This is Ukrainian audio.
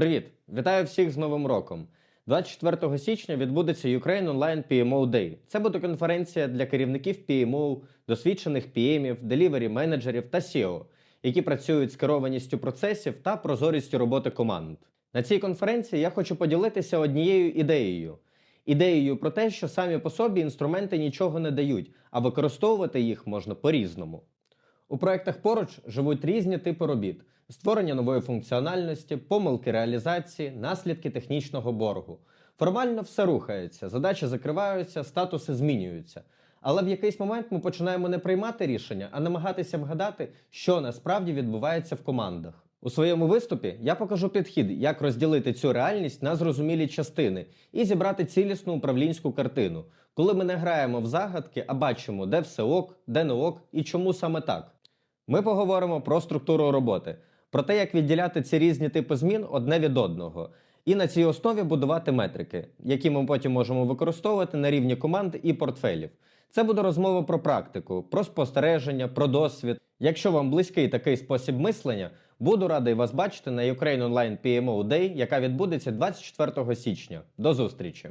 Привіт! Вітаю всіх з Новим роком! 24 січня відбудеться Ukraine Online PMO Day. Це буде конференція для керівників PMO, досвідчених PMів, делівері менеджерів та SEO, які працюють з керованістю процесів та прозорістю роботи команд. На цій конференції я хочу поділитися однією ідеєю. Ідеєю про те, що самі по собі інструменти нічого не дають, а використовувати їх можна по-різному. У проєктах поруч живуть різні типи робіт: створення нової функціональності, помилки реалізації, наслідки технічного боргу. Формально все рухається, задачі закриваються, статуси змінюються. Але в якийсь момент ми починаємо не приймати рішення, а намагатися вгадати, що насправді відбувається в командах. У своєму виступі я покажу підхід, як розділити цю реальність на зрозумілі частини і зібрати цілісну управлінську картину, коли ми не граємо в загадки, а бачимо, де все ок, де не ок і чому саме так. Ми поговоримо про структуру роботи, про те, як відділяти ці різні типи змін одне від одного, і на цій основі будувати метрики, які ми потім можемо використовувати на рівні команд і портфелів. Це буде розмова про практику, про спостереження, про досвід. Якщо вам близький такий спосіб мислення, буду радий вас бачити на Ukraine Online PMO Day, яка відбудеться 24 січня. До зустрічі!